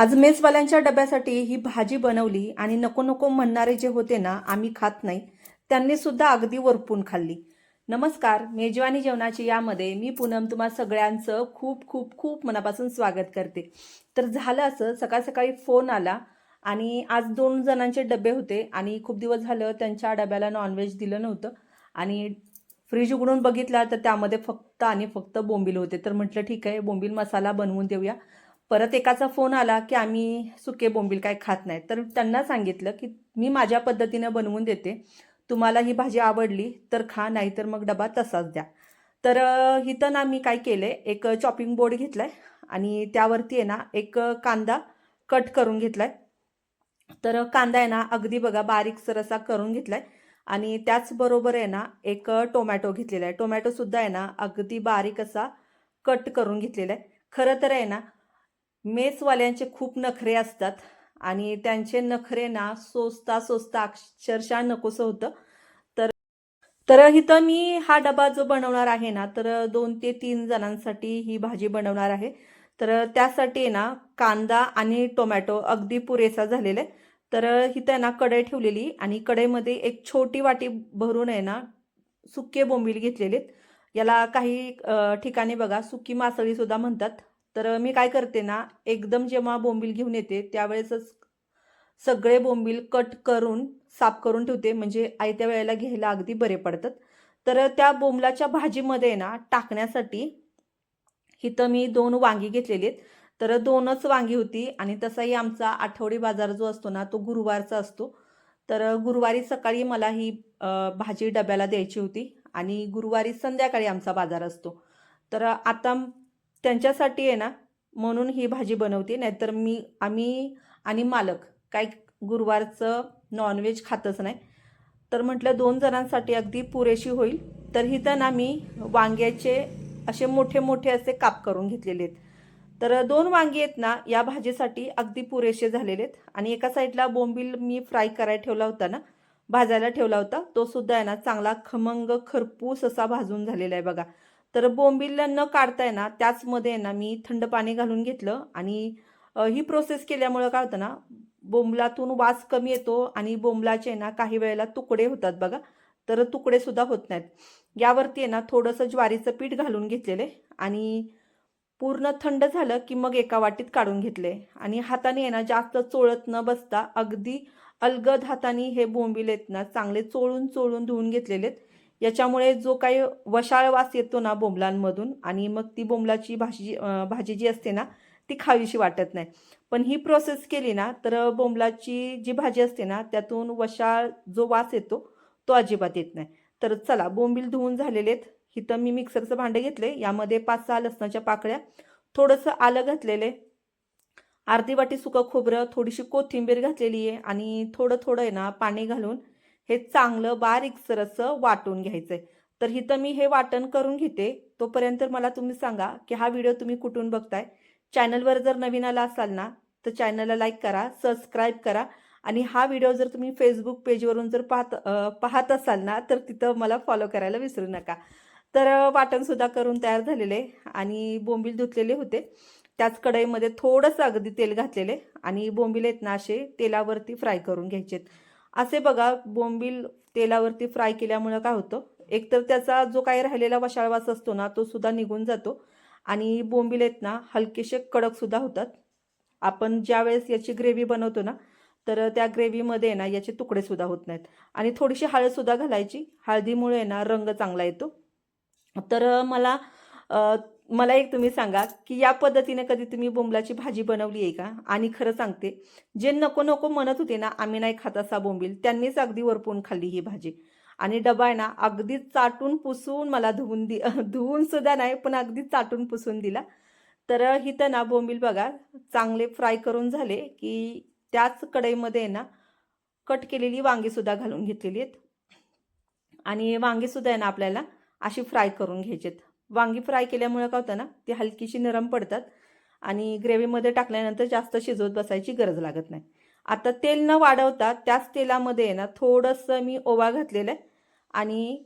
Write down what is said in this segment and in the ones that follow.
आज मेसवाल्यांच्या डब्यासाठी ही भाजी बनवली आणि नको नको म्हणणारे जे होते ना आम्ही खात नाही त्यांनी सुद्धा अगदी वरपून खाल्ली. नमस्कार मेजवानी जेवणाची यामध्ये मी पूनम तुम्हा सगळ्यांचं खूप खूप खूप मनापासून स्वागत करते. तर झालं असं सकाळ सकाळी फोन आला आणि आज दोन जणांचे डबे होते आणि खूप दिवस झालं त्यांच्या डब्याला नॉनव्हेज दिलं नव्हतं. आणि फ्रीज उघडून बघितला तर त्यामध्ये फक्त आणि फक्त बोंबील होते. तर म्हटलं ठीक आहे बोंबील मसाला बनवून देऊया. परत एकाचा फोन आला की आम्ही सुके बोंबील काय खात नाही तर त्यांना सांगितलं की मी माझ्या पद्धतीनं बनवून देते. तुम्हाला ही भाजी आवडली तर खा नाहीतर मग डबा तसाच द्या. तर इथं ना मी काय केलं आहे एक चॉपिंग बोर्ड घेतला आहे आणि त्यावरती आहे ना एक कांदा कट करून घेतला आहे तर कांदा आहे ना अगदी बघा बारीक सरसा करून घेतला आहे आणि त्याचबरोबर आहे ना एक टोमॅटो घेतलेला आहे. टोमॅटोसुद्धा आहे ना अगदी बारीक असा कट करून घेतलेला आहे. खरं तर आहे ना मेसवाल्यांचे खूप नखरे असतात आणि त्यांचे नखरे ना सोसता सोसता अक्षरशः नकोसं होतं. तर तर इथं मी हा डबा जो बनवणार आहे ना तर दोन ते तीन जणांसाठी ही भाजी बनवणार आहे. तर त्यासाठी आहे ना कांदा आणि टोमॅटो अगदी पुरेसा झालेला. आहे तर इथं आहे ना कढई ठेवलेली आणि कढईमध्ये एक छोटी वाटी भरून आहे ना सुके बोंबील घेतलेले आहेत. याला काही ठिकाणी बघा सुकी मासळी सुद्धा म्हणतात. तर मी काय करते ना एकदम जेव्हा बोंबील घेऊन येते त्यावेळेसच सगळे बोंबील कट करून साफ करून ठेवते. म्हणजे आयत्या वेळेला घ्यायला अगदी बरे पडतात. तर त्या बोंबलाच्या भाजीमध्ये ना टाकण्यासाठी इथं मी दोन वांगी घेतलेली आहेत. तर दोनच वांगी होती आणि तसाही आमचा आठवडी बाजार जो असतो ना तो गुरुवारचा असतो. तर गुरुवारी सकाळी मला ही भाजी डब्याला द्यायची होती आणि गुरुवारी संध्याकाळी आमचा बाजार असतो. तर आता त्यांच्यासाठी आहे ना म्हणून ही भाजी बनवते. नाहीतर मी आम्ही आणि मालक काय गुरुवारचं नॉनव्हेज खातच नाही. तर म्हटलं दोन जणांसाठी अगदी पुरेशी होईल. तर इथं ना मी वांग्याचे असे मोठे मोठे असे काप करून घेतलेले आहेत. तर दोन वांगी आहेत ना या भाजीसाठी अगदी पुरेसे झालेले आहेत. आणि एका साईडला बोंबील मी फ्राय करायला ठेवला होता ना भाजायला ठेवला होता तो सुद्धा आहे ना चांगला खमंग खरपूस असा भाजून झालेला आहे बघा. तर बोंबिलला न काढताय ना त्याचमध्ये आहे ना मी थंड पाणी घालून घेतलं आणि ही प्रोसेस केल्यामुळं काय होतं ना बोंबलातून वास कमी येतो आणि बोंबलाचे ना काही वेळेला तुकडे होतात बघा तर तुकडे सुद्धा होत नाहीत. यावरती आहे ना थोडंसं ज्वारीचं पीठ घालून घेतलेले आणि पूर्ण थंड झालं की मग एका वाटीत काढून घेतले. आणि हाताने आहे ना जास्त चोळत न बसता अगदी अलगद हाताने हे बोंबील आहेत ना चांगले चोळून चोळून धुवून घेतलेले आहेत. याच्यामुळे जो काही वशाळ वास येतो ना बोंबलांमधून आणि मग ती बोंबलाची भाजी भाजी जी असते ना ती खावीशी वाटत नाही. पण ही प्रोसेस केली ना तर बोंबलाची जी भाजी असते ना त्यातून वशाळ जो वास येतो तो अजिबात येत नाही. तर चला बोंबील धुवून झालेले आहेत. इथं मी मिक्सरचं भांडं घेतले. यामध्ये पाच सहा लसणाच्या पाकळ्या थोडंसं आलं घातलेले. अर्धी वाटी सुकं खोबरं थोडीशी कोथिंबीर घातलेली आहे आणि थोडं थोडं आहे ना पाणी घालून हे चांगलं बारीकसर असं वाटून घ्यायचं आहे तर इथं मी हे वाटण करून घेते. तोपर्यंत मला तुम्ही सांगा की हा व्हिडिओ तुम्ही कुठून बघताय. चॅनलवर जर नवीन आला असाल ना तर चॅनलला लाईक करा सबस्क्राईब करा. आणि हा व्हिडिओ जर तुम्ही फेसबुक पेजवरून जर पाहत पाहत असाल ना तर तिथं मला फॉलो करायला विसरू नका. तर वाटणसुद्धा करून तयार झालेले आणि बोंबील धुतलेले होते. त्याच कढईमध्ये थोडंसं अगदी तेल घातलेले आणि बोंबील आहेत ना असे तेलावरती फ्राय करून घ्यायचेत. असे बघा बोंबील तेलावरती फ्राय केल्यामुळं काय होतं? एकतर त्याचा जो काही राहिलेला वशाळवास असतो ना तो सुद्धा निघून जातो. आणि बोंबील आहेत ना हलकेसे कडकसुद्धा होतात. आपण ज्यावेळेस याची ग्रेव्ही बनवतो ना तर त्या ग्रेव्हीमध्ये ना याचे तुकडेसुद्धा होत नाहीत. आणि थोडीशी हळदसुद्धा घालायची. हळदीमुळे ना रंग चांगला येतो. तर मला मला एक तुम्ही सांगा की या पद्धतीने कधी तुम्ही बोंबलाची भाजी बनवली आहे का? आणि खरं सांगते जे नको नको म्हणत होते ना आम्ही नाही खात असा बोंबील त्यांनीच अगदी वरपून खाल्ली ही भाजी. आणि डबा आहे ना अगदी चाटून पुसून मला धुवून दि धुवून सुद्धा नाही पण अगदी चाटून पुसून दिला. तर इथं ना बोंबील बघा चांगले फ्राय करून झाले की त्याच कढईमध्ये आहे ना कट केलेली वांगीसुद्धा घालून घेतलेली आहेत. आणि वांगीसुद्धा आहे ना आपल्याला अशी फ्राय करून घ्यायचे आहेत वांगी फ्राय केल्यामुळे काय होतं ना ती हलकीशी नरम पडतात आणि ग्रेव्हीमध्ये टाकल्यानंतर जास्त शिजवत बसायची गरज लागत नाही. आता तेल न वाढवता त्याच तेलामध्ये आहे ना थोडंसं मी ओवा घातलेलं आहे आणि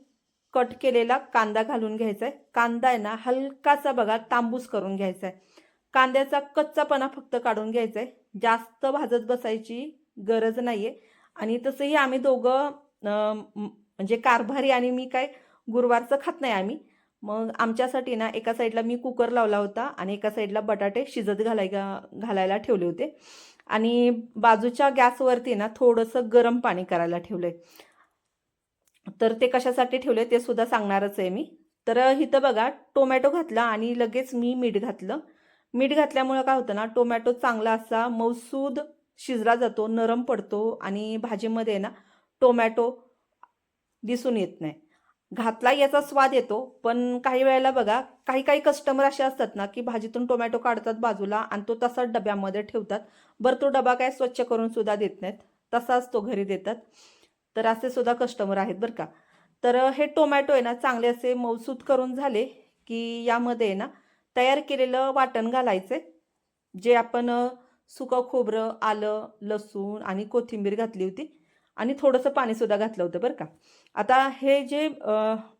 कट केलेला कांदा घालून घ्यायचा आहे. कांदा आहे ना हलकासा बघा तांबूस करून घ्यायचा आहे. कांद्याचा कच्चापणा फक्त काढून घ्यायचा आहे. जास्त भाजत बसायची गरज नाही आहे आणि तसंही आम्ही दोघं म्हणजे कारभारी आणि मी काय गुरुवारचं खात नाही आम्ही. मग आमच्यासाठी ना एका साईडला मी कुकर लावला होता आणि एका साईडला बटाटे शिजत घालाय घालायला ठेवले होते. आणि बाजूच्या गॅसवरती ना थोडंसं गरम पाणी करायला ठेवलं आहे तर ते कशासाठी ठेवले ते सुद्धा सांगणारच आहे मी. तर इथं बघा टोमॅटो घातला आणि लगेच मी मीठ घातलं. मीठ घातल्यामुळं काय होतं ना टोमॅटो चांगला असा मौसूद शिजला जातो नरम पडतो आणि भाजीमध्ये ना टोमॅटो दिसून येत नाही. घातला याचा स्वाद येतो पण काही वेळेला बघा काही काही कस्टमर असे असतात ना की भाजीतून टोमॅटो काढतात बाजूला आणि तो तसाच डब्यामध्ये ठेवतात. बरं तो डबा काय स्वच्छ करून सुद्धा देत नाहीत. तसाच तो घरी देतात. तर असे सुद्धा कस्टमर आहेत बरं का. तर हे टोमॅटो आहे ना चांगले असे मौसूद करून झाले की यामध्ये आहे ना तयार केलेलं वाटण घालायचे जे आपण सुकं खोबरं आलं लसूण आणि कोथिंबीर घातली होती. आणि थोडंसं पाणीसुद्धा घातलं होतं बरं का. आता हे जे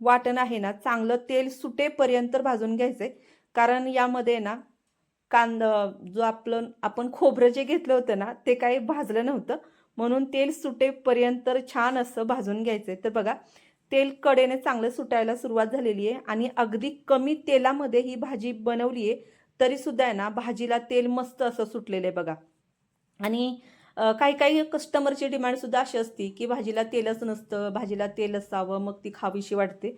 वाटण आहे ना चांगलं तेल सुटेपर्यंत भाजून घ्यायचं आहे कारण यामध्ये ना कांदा जो आपलं आपण खोबरं जे घेतलं होतं ना ते काही भाजलं नव्हतं. म्हणून तेल सुटेपर्यंत छान असं भाजून घ्यायचं आहे तर बघा तेल कडेने चांगलं सुटायला सुरुवात झालेली आहे आणि अगदी कमी तेलामध्ये ही भाजी बनवली आहे तरीसुद्धा आहे ना भाजीला तेल मस्त असं सुटलेलं आहे बघा. आणि काही काही कस्टमरची डिमांडसुद्धा अशी असते की भाजीला तेलच नसतं भाजीला तेल असावं मग ती खावीशी वाटते.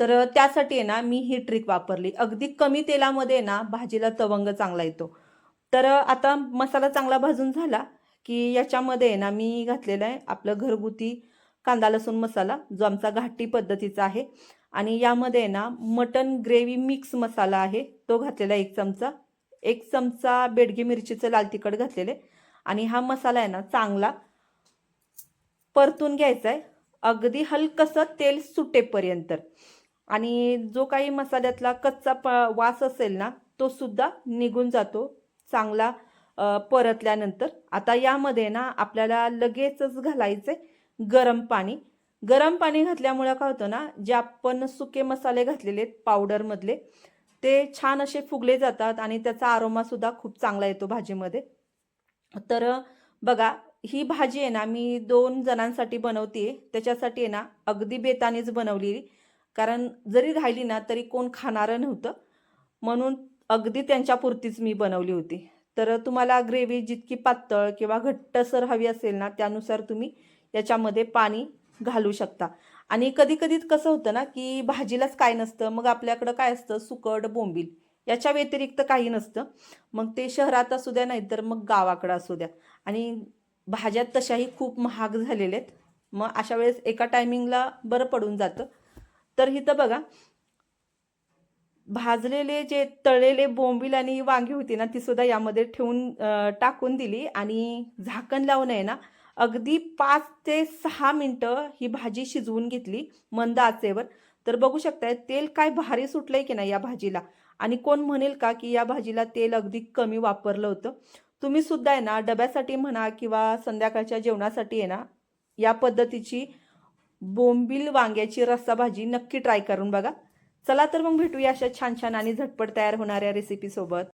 तर त्यासाठी आहे ना मी ही ट्रिक वापरली. अगदी कमी तेलामध्ये ना भाजीला तवंग चांगला येतो. तर आता मसाला चांगला भाजून झाला की याच्यामध्ये आहे ना मी घातलेला आहे आपलं घरगुती कांदा लसूण मसाला जो आमचा घाटी पद्धतीचा आहे. आणि यामध्ये आहे ना मटन ग्रेव्ही मिक्स मसाला आहे तो घातलेला आहे एक चमचा. एक चमचा बेडगी मिरचीचं लाल तिखट घातलेले आणि हा मसाला आहे ना चांगला परतून घ्यायचा आहे अगदी हलकसं तेल सुटेपर्यंत. आणि जो काही मसाल्यातला कच्चा प वास असेल ना तो सुद्धा निघून जातो. चांगला परतल्यानंतर. आता यामध्ये ना आपल्याला लगेचच घालायचं आहे गरम पाणी. गरम पाणी घातल्यामुळं काय होतं ना जे आपण सुके मसाले घातलेले आहेत पावडरमधले ते छान असे फुगले जातात आणि त्याचा आरोमासुद्धा खूप चांगला येतो भाजीमध्ये. तर बघा ही भाजी आहे ना मी दोन जणांसाठी बनवते. त्याच्यासाठी आहे ना अगदी बेतानेच बनवलेली कारण जरी राहिली ना तरी कोण खाणारं नव्हतं. म्हणून अगदी त्यांच्यापुरतीच मी बनवली होती. तर तुम्हाला ग्रेव्ही जितकी पातळ किंवा घट्टसर हवी असेल ना त्यानुसार तुम्ही याच्यामध्ये पाणी घालू शकता. आणि कधी कधी कसं होतं ना की भाजीलाच काय नसतं. मग आपल्याकडं काय असतं? सुकट बोंबील. याच्या व्यतिरिक्त काही नसतं. मग ते शहरात असू द्या नाही तर मग गावाकडं असू द्या. आणि भाज्या तशाही खूप महाग झालेल्या आहेत. मग अशा वेळेस एका टायमिंगला बरं पडून जातं. तर इथं बघा भाजलेले जे तळलेले बोंबील आणि वांगी होती ना ती सुद्धा यामध्ये ठेवून टाकून दिली आणि झाकण लावून आहे ना अगदी पाच ते सहा मिनटं ही भाजी शिजवून घेतली मंद आचेवर. तर बघू शकताय तेल काय भारी सुटलंय की नाही या भाजीला? आणि कोण म्हणेल का की या भाजीला तेल अगदी कमी वापरलं होतं? तुम्ही सुद्धा आहे ना डब्यासाठी म्हणा किंवा संध्याकाळच्या जेवणासाठी आहे ना या पद्धतीची बोंबील वांग्याची रस्सा भाजी नक्की ट्राय करून बघा. चला तर मग भेटूया अशा छान छान आणि झटपट तयार होणाऱ्या रेसिपीसोबत